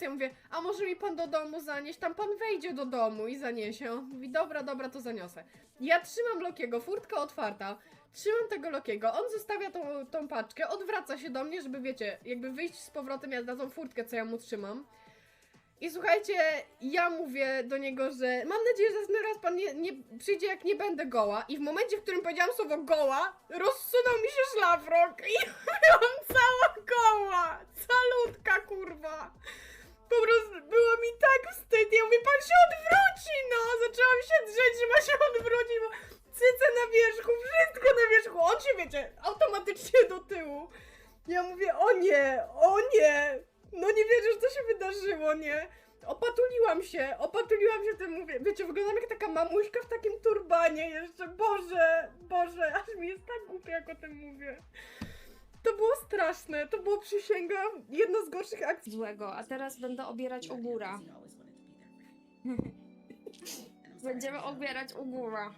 Ja mówię, a może mi pan do domu zanieść? Tam pan wejdzie do domu i zaniesie. On mówi, dobra, dobra, to zaniosę. Ja trzymam Lokiego, furtka otwarta, trzymam tego Lokiego, on zostawia tą, tą paczkę, odwraca się do mnie, żeby wiecie, jakby wyjść z powrotem ja tą furtkę, co ja mu trzymam. I słuchajcie, ja mówię do niego, że mam nadzieję, że następny raz pan nie, nie przyjdzie, jak nie będę goła. I w momencie, w którym powiedziałam słowo goła, rozsunął mi się szlafrok i byłam cała goła. Calutka, kurwa. Po prostu było mi tak wstyd. Ja mówię, pan się odwróci, no. Zaczęłam się drzeć, że ma się odwrócić, bo cyce na wierzchu, wszystko na wierzchu. On się, wiecie, automatycznie do tyłu. Ja mówię, o nie, o nie. No nie wierzę, że to się wydarzyło, nie? Opatuliłam się, opatuliłam się tym, mówię, wiecie, wyglądam jak taka mamuśka w takim turbanie jeszcze, Boże, Boże, aż mi jest tak głupio, jak o tym mówię. To było straszne, to było, przysięgam, jedna z gorszych akcji. złego, a teraz będę obierać ogóra. Będziemy obierać ogóra.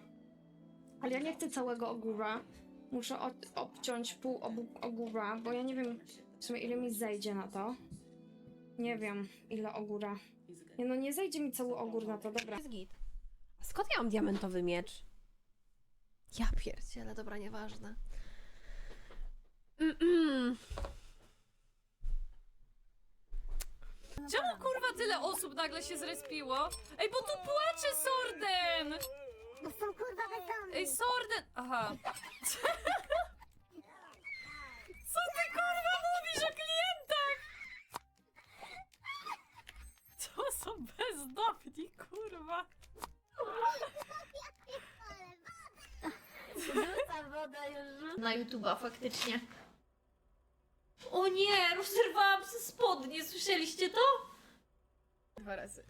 Ale ja nie chcę całego ogóra. Muszę od, obciąć pół obu ogóra, bo ja nie wiem w sumie ile mi zejdzie na to. Nie wiem ile ogóra. Nie no, nie zejdzie mi cały ogór na to, dobra. Jest git. A skąd ja mam diamentowy miecz? Ja pierdzielę, dobra, nieważne. Mm-mm. Czemu kurwa tyle osób nagle się zrespiło? Ej, bo tu płacze Sorden! Bo są kurwa bezdomni. Ej, Sorden! Aha. Co ty kurwa mówisz o klientach? To są bezdomni, kurwa. Rzuca woda już. na YouTube'a faktycznie. O nie, rozerwałam se spodnie, słyszeliście to? Dwa razy.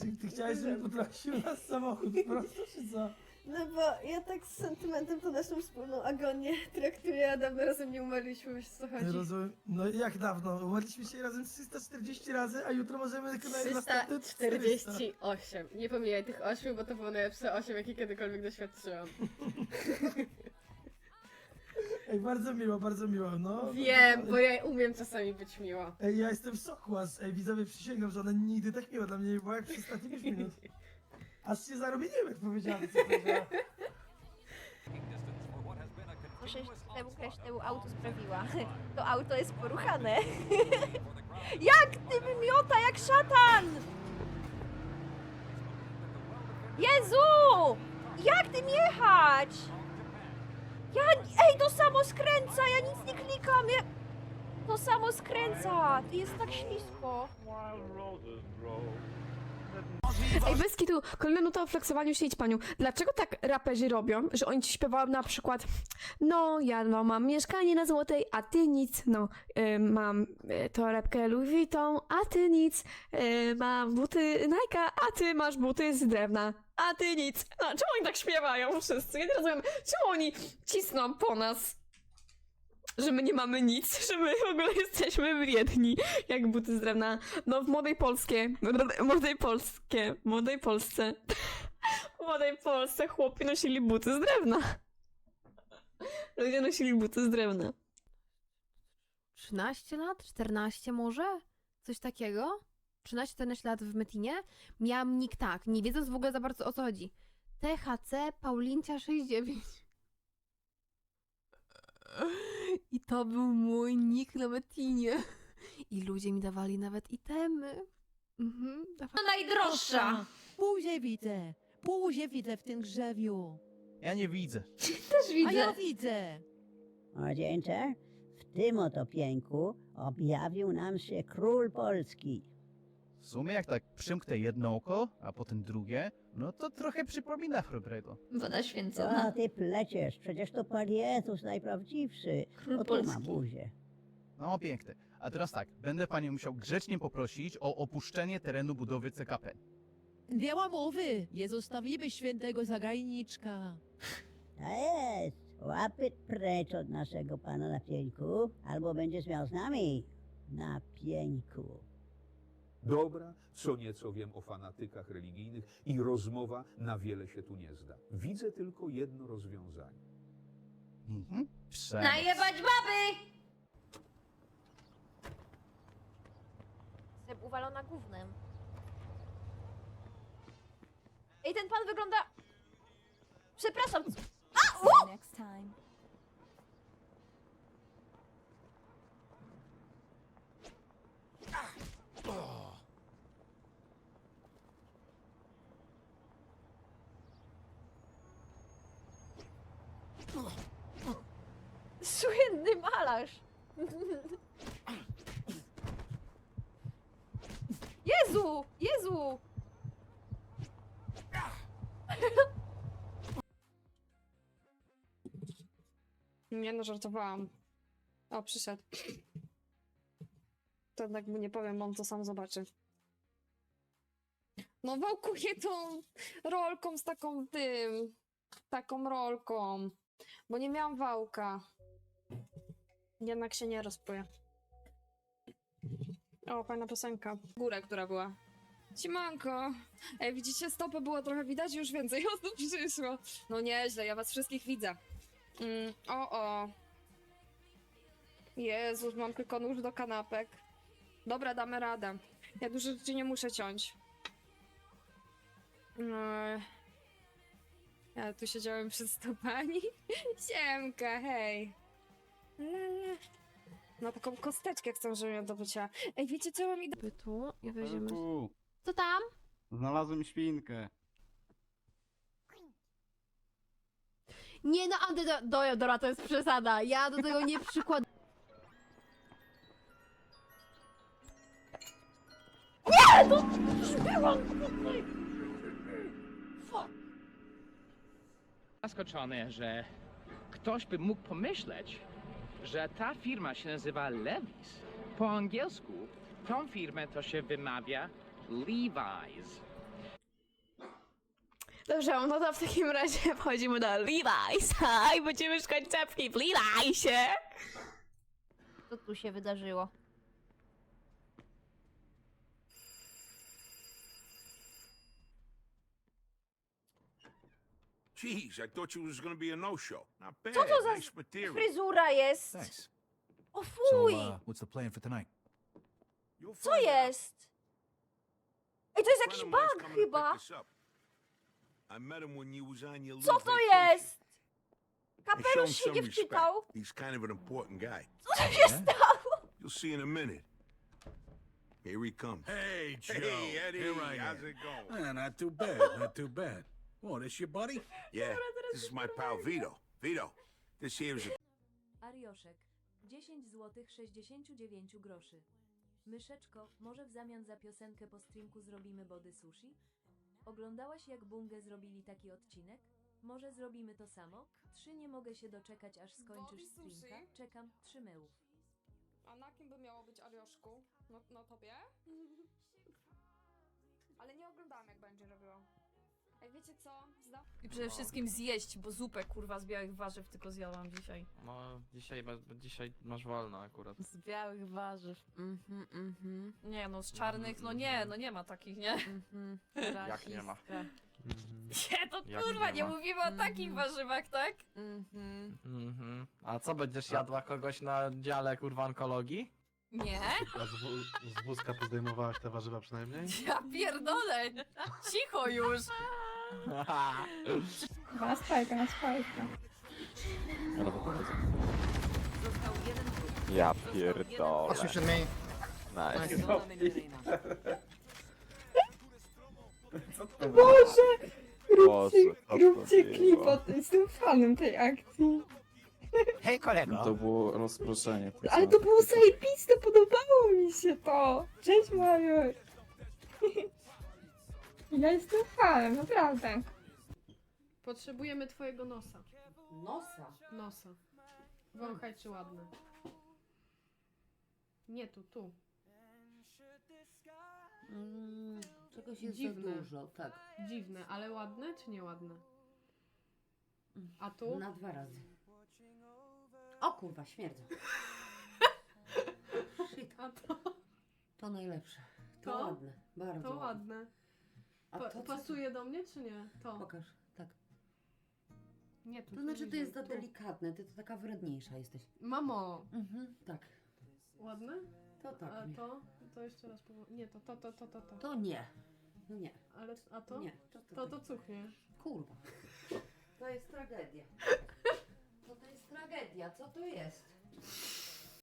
Czy ty chciałeś, żeby potrącił nas samochód prosto, czy co? No bo ja tak z sentymentem to naszą wspólną agonię traktuję, a dawno razem nie umarliśmy, wiesz co chodzi. Rozumiem. No jak dawno? Umarliśmy się razem 340 razy, a jutro możemy tylko na następne 400. 348. Nie pomijaj tych 8, bo to było najlepsze 8, jakie kiedykolwiek doświadczyłam. Ej, bardzo miło, bardzo miło, no. Wiem, bo ja umiem czasami być miła. Ej, ja jestem w szoku, aż ej, widzowie przysięgam, że ona nigdy tak miła dla mnie nie była jak przez ostatnie 5 minut. Aż się zarobiłem, jak powiedziałem, co powiedziała. Muszę temu temu auto sprawiła. To auto jest poruchane. jak ty wymiota, jak szatan! Jezu! Jak tym jechać? Ja, ej, to samo skręca, ja nic nie klikam, ja... To samo skręca, jest tak ślisko. Ej, bez kitu, kolejna nuta o fleksowaniu się idź paniu. Dlaczego tak raperzy robią, że oni ci śpiewają na przykład No, ja no, mam mieszkanie na Złotej, a ty nic. No, y, mam y, torebkę Louis Vuitton, a ty nic. Y, mam buty Nike, a ty masz buty z drewna, a ty nic. No, czemu oni tak śpiewają wszyscy? Ja nie rozumiem, czemu oni cisną po nas? Że my nie mamy nic, że my w ogóle jesteśmy biedni, jak buty z drewna. No w młodej Polskie, młodej Polskie, młodej Polsce, w młodej Polsce chłopi nosili buty z drewna. Ludzie nosili buty z drewna. 13 lat? 14 może? Coś takiego? 13-14 lat w Metinie? Miałam nick tak, nie wiedząc w ogóle za bardzo o co chodzi. THC Paulincia 69. I to był mój nick na Metinie. I ludzie mi dawali nawet itemy. Mhm, dawali. Najdroższa! Buzię widzę! Buzię widzę w tym grzewiu! Ja nie widzę. Też A ja widzę! Młodzieńcze, w tym oto pieńku objawił nam się król Polski. W sumie jak tak przymknę jedno oko, a potem drugie, no to trochę przypomina chrobrego. Woda Co święcona. ty pleciesz? Przecież to pan Jezus najprawdziwszy. Król Oto ma Polski. buzię. No piękne. A teraz tak, będę panią musiał grzecznie poprosić o opuszczenie terenu budowy CKP. Nie ma mowy! Nie zostawimy świętego zagajniczka! To jest. Łapy precz od naszego pana na pieńku, albo będziesz miał z nami na pieńku dobra, co nieco wiem o fanatykach religijnych i rozmowa na wiele się tu nie zda. Widzę tylko jedno rozwiązanie. Mhm. Najebać baby! Seb uwalona gównem. Ej, ten pan wygląda... Przepraszam, Next time. Słynny malarz! Jezu! Jezu! Nie no, żartowałam. O, przyszedł. To jednak mu nie powiem, on to sam zobaczy. No wałkuję tą rolką z taką tym, taką rolką, bo nie miałam wałka. Jednak się nie rozpłyję. O, fajna piosenka. Górę, która była. Siemanko. Ej, widzicie, stopy było trochę widać, już więcej osób przyszło. No nieźle, ja was wszystkich widzę. Mm, o, o. Jezus, mam tylko nóż do kanapek. Dobra, damy radę. Ja dużo rzeczy nie muszę ciąć. Eee, Ja tu siedziałem przed stopami. Siemka, hej. La. No taką kosteczkę chcę, żebym ją dobycia. Ej, wiecie co, mam idę... Bytu i weźmiemy... Elku, Co tam? znalazłem świnkę. Nie no, Andy, do, do, dobra, to jest przesada. Ja do tego nie przykładam. zaskoczony, że ktoś by mógł pomyśleć, że ta firma się nazywa Levi's. Po angielsku tą firmę to się wymawia Levi's. Dobrze, no to w takim razie wchodzimy do Levi's i będziemy szukać czapki w Levi'sie. Co tu się wydarzyło? Jeez, I thought you was gonna be a no-show. Not bad. Co to za nice material. fryzura jest? Thanks. O So, fuj! uh, what's the plan for tonight? You'll Co find out. jest? Ej, to jest Friend jakiś of mine's bug coming to chyba! us up. I met him when you was on your Co little to vacation. jest? I show him Kapelusz się some nie respect. wczytał? He's kind of an important guy. Co tu się stało? You'll see in a minute. Here he comes. Hey, Joe. Hey, Eddie. Here I How's am. it going? Ah, not too bad, not too bad. Oh, this your buddy? Yeah, this is my pal Vito. Vito, this here is a Arioszek. 10 zł 69 groszy. Myszeczko, może w zamian za piosenkę po streamku zrobimy body sushi? Oglądałaś jak Bungę zrobili taki odcinek? Może zrobimy to samo? Trzy nie mogę się doczekać aż skończysz Body sushi? streamka. Czekam, trzy mełów. A na kim by miało być Arioszku? No, no tobie? Ale nie oglądałam jak będzie robiło. Ej, wiecie co? Zda... I przede wszystkim zjeść, bo zupę kurwa z białych warzyw tylko zjadłam dzisiaj. No, dzisiaj, dzisiaj masz wolno akurat. Z białych warzyw. Mhm, mhm. Nie no, z czarnych, no nie, no nie ma takich, nie? Mhm. Jak nie ma? Rasistka. Nie, to Jak kurwa, nie nie ma? mówimy o takich warzywach, tak? Mhm. Mhm. A co, będziesz jadła kogoś na dziale kurwa onkologii? Nie? A z, z wózka to zdejmowałaś te warzywa przynajmniej? Ja pierdolę! Cicho już! Na spajka, na spajka. Ja pierdolę. Nice. Boże! Boże, Róbcie klipa, jestem fanem tej akcji. Hej, kolego. To było rozproszenie. Ale to było zajebiste, podobało mi się to. Cześć Mariusz. Ja jestem fanem, naprawdę. Potrzebujemy twojego nosa. Nosa. Nosa. Wąchaj, czy ładny. Nie tu, tu. Mm, czegoś jest Dziwne. za dużo, tak. Dziwne, ale ładne czy nieładne? A tu? Na dwa razy. O kurwa, śmierdzą. Shit, A to? to najlepsze. To, To? ładne, bardzo To ładne. ładne. A Pa- to pasuje do mnie, czy nie? To. Pokaż, tak. Nie, tu. To znaczy, to jest za tu. delikatne, ty to taka wredniejsza jesteś. Mamo, Mhm, tak. ładne? To tak. A to? To jeszcze raz powiem, Nie, to, to, to, to, to, to. To nie. No nie. Ale, a to? Nie. To, to, To, to cuchnie. Kurwa. To jest tragedia. To, to jest tragedia, co to jest?